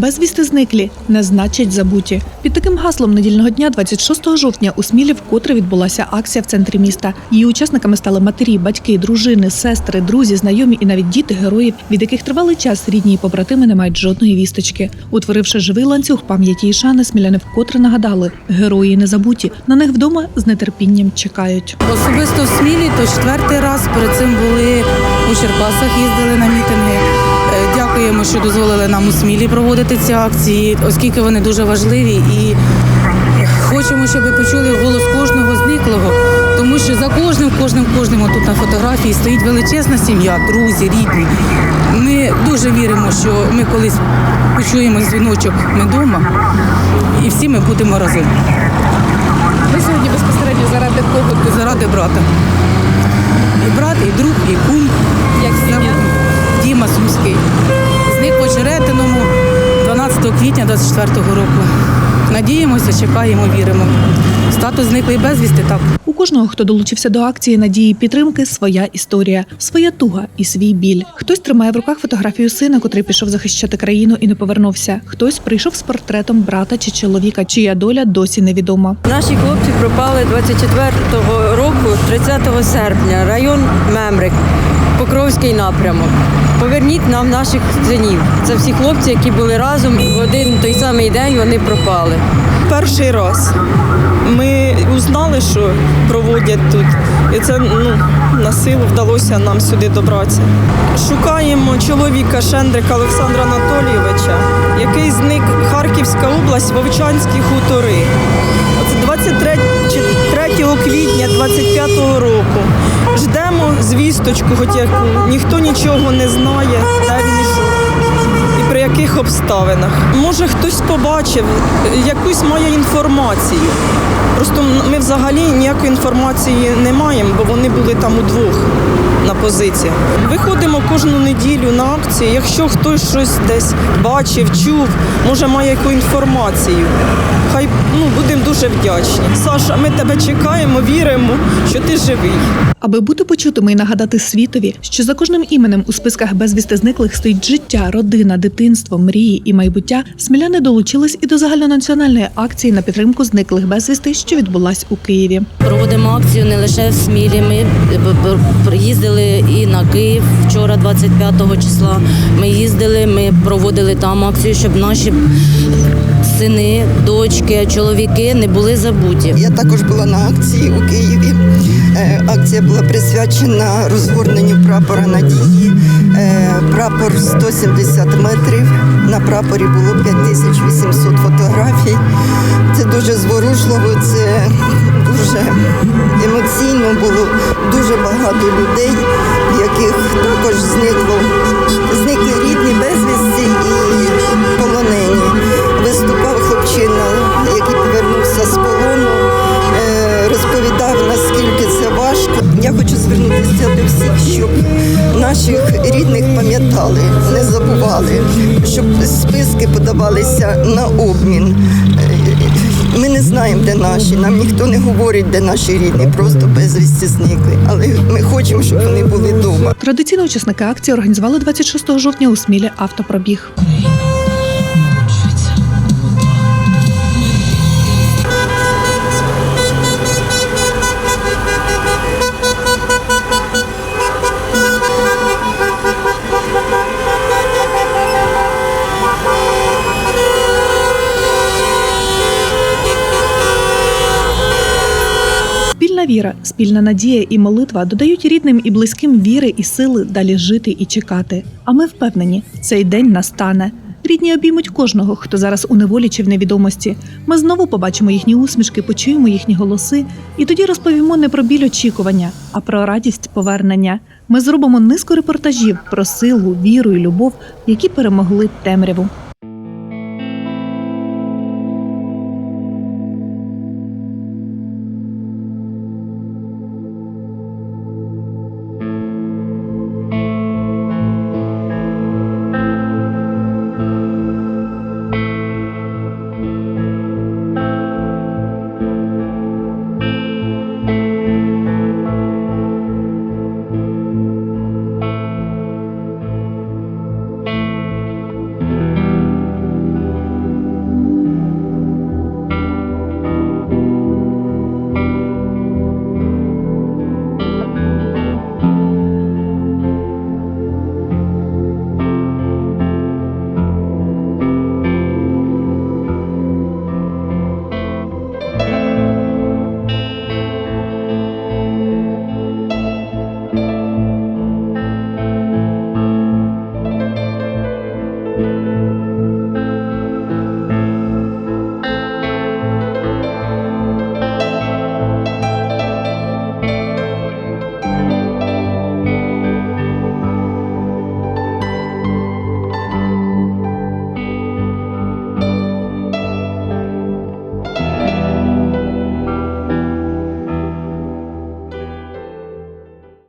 Безвісти зниклі не значить забуті. Під таким гаслом недільного дня, 26 жовтня, у Смілі вкотре відбулася акція в центрі міста. Її учасниками стали матері, батьки, дружини, сестри, друзі, знайомі і навіть діти героїв, від яких тривалий час рідні і побратими не мають жодної вісточки. Утворивши живий ланцюг пам'яті і шани, сміляни вкотре нагадали, герої не забуті. На них вдома з нетерпінням чекають. Особисто в Смілі то четвертий раз. Перед цим були у Черкасах, їздили на мітинги. Дякуємо, що дозволили нам у Смілі проводити ці акції, оскільки вони дуже важливі. І хочемо, щоб ви почули голос кожного зниклого, тому що за кожним, кожним, кожним тут на фотографії стоїть величезна сім'я, друзі, рідні. Ми дуже віримо, що ми колись почуємо дзвіночок ми вдома, і всі ми будемо разом. Ви сьогодні безпосередньо заради кого? заради брата. І брат, і друг, і кум. Квітня 24-го року. Надіємося, чекаємо, віримо. Статус зниклий безвісти так. У кожного, хто долучився до акції надії підтримки, своя історія, своя туга і свій біль. Хтось тримає в руках фотографію сина, котрий пішов захищати країну і не повернувся. Хтось прийшов з портретом брата чи чоловіка, чия доля досі невідома. Наші хлопці пропали 24-го року, 30 серпня, район Мемрик, Покровський напрямок. Поверніть нам наших синів. Це всі хлопці, які були разом, в один той самий день вони пропали. перший раз. Ми узнали, що проводять тут, і це ну, на силу вдалося нам сюди добратися. Шукаємо чоловіка Шендрика Олександра Анатолійовича, який зник Харківська область, Вовчанські хутори. Оце 23 Ждемо звісточку, хоч яку ніхто нічого не знає, де і при яких обставинах. Може, хтось побачив, якусь має інформацію. Просто ми взагалі ніякої інформації не маємо, бо вони були там удвох на позиціях. Виходимо кожну неділю на акції. Якщо хтось щось десь бачив, чув, може має яку інформацію. Хай ну, будемо дуже вдячні. Саша, ми тебе чекаємо, віримо, що ти живий. Аби бути почутими і нагадати світові, що за кожним іменем у списках безвісти зниклих стоїть життя, родина, дитинство, мрії і майбуття, сміляни долучились і до загальнонаціональної акції на підтримку зниклих безвісти, що відбулась у Києві. Проводимо акцію не лише в Смілі. Ми б- б- їздили і на Київ вчора, 25 числа. Ми їздили, ми проводили там акцію, щоб наші сини, дочки, чоловіки не були забуті. Я також була на акції у Києві. Е, Акція була присвячена розгорненню прапора надії. Е, Прапор 170 метрів. На прапорі було 5800 фотографій. Це дуже зворушливо, це дуже емоційно було. Дуже багато людей, щоб наших рідних пам'ятали, не забували, щоб списки подавалися на обмін. Ми не знаємо, де наші, нам ніхто не говорить, де наші рідні, просто безвісті зникли. Але ми хочемо, щоб вони були вдома. Традиційно учасники акції організували 26 жовтня у Смілі автопробіг. Спільна віра, спільна надія і молитва додають рідним і близьким віри і сили далі жити і чекати. А ми впевнені, цей день настане. Рідні обіймуть кожного, хто зараз у неволі чи в невідомості. Ми знову побачимо їхні усмішки, почуємо їхні голоси, і тоді розповімо не про біль очікування, а про радість повернення. Ми зробимо низку репортажів про силу, віру і любов, які перемогли темряву.